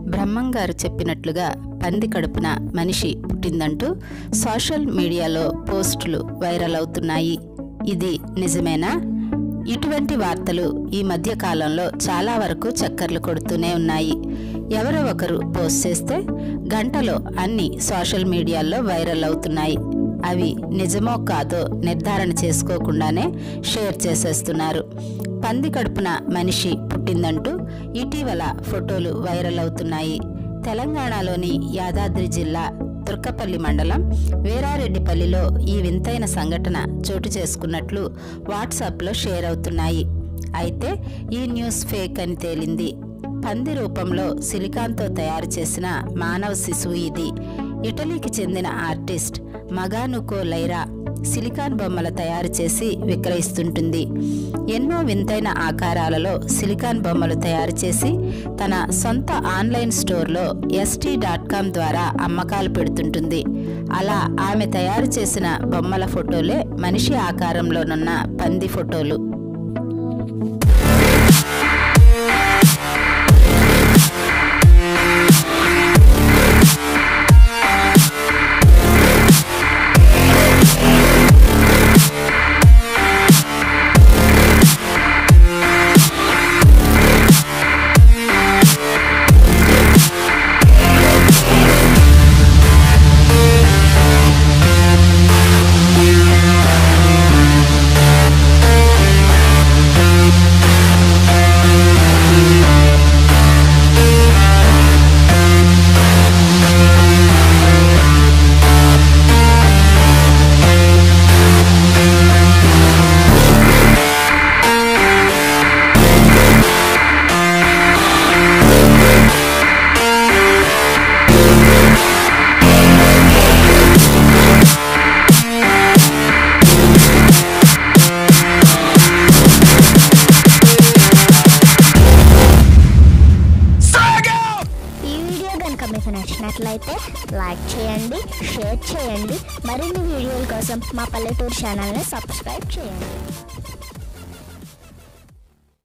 బ్రహ్మంగారు చెప్పినట్లుగా పంది కడుపున మనిషి పుట్టిందంటూ సోషల్ మీడియాలో పోస్టులు వైరల్ అవుతున్నాయి. ఇది నిజమేనా? ఇటువంటి వార్తలు ఈ మధ్య కాలంలో చాలా వరకు చక్కర్లు కొడుతూనే ఉన్నాయి. ఎవరో ఒకరు పోస్ట్ చేస్తే గంటలో అన్ని సోషల్ మీడియాల్లో వైరల్ అవుతున్నాయి. అవి నిజమో కాదో నిర్ధారణ చేసుకోకుండానే షేర్ చేసేస్తున్నారు. పంది కడుపున మనిషి పుట్టిందంటూ ఇటీవల ఫోటోలు వైరల్ అవుతున్నాయి. తెలంగాణలోని యాదాద్రి జిల్లా తుర్కపల్లి మండలం వీరారెడ్డిపల్లిలో ఈ వింతైన సంఘటన చోటు చేసుకున్నట్లు వాట్సాప్లో షేర్ అవుతున్నాయి. అయితే ఈ న్యూస్ ఫేక్ అని తేలింది. పంది రూపంలో సిలికాన్తో తయారు చేసిన మానవ శిశువు ఇది. ఇటలీకి చెందిన ఆర్టిస్ట్ మగానుకో లైరా సిలికాన్ బొమ్మల తయారు చేసి విక్రయిస్తుంటుంది. ఎన్నో వింతైన ఆకారాలలో సిలికాన్ బొమ్మలు తయారు చేసి తన సొంత ఆన్లైన్ స్టోర్లో ఎస్టీ డాట్ కామ్ ద్వారా అమ్మకాలు పెడుతుంటుంది. అలా ఆమె తయారు చేసిన బొమ్మల ఫోటోలే మనిషి ఆకారంలోనున్న పంది ఫోటోలు. నచ్చినట్లయితే లైక్ చేయండి షేర్ చేయండి. మరిన్ని వీడియోల కోసం మా పల్లెటూరు ఛానల్ని సబ్స్క్రైబ్ చేయండి.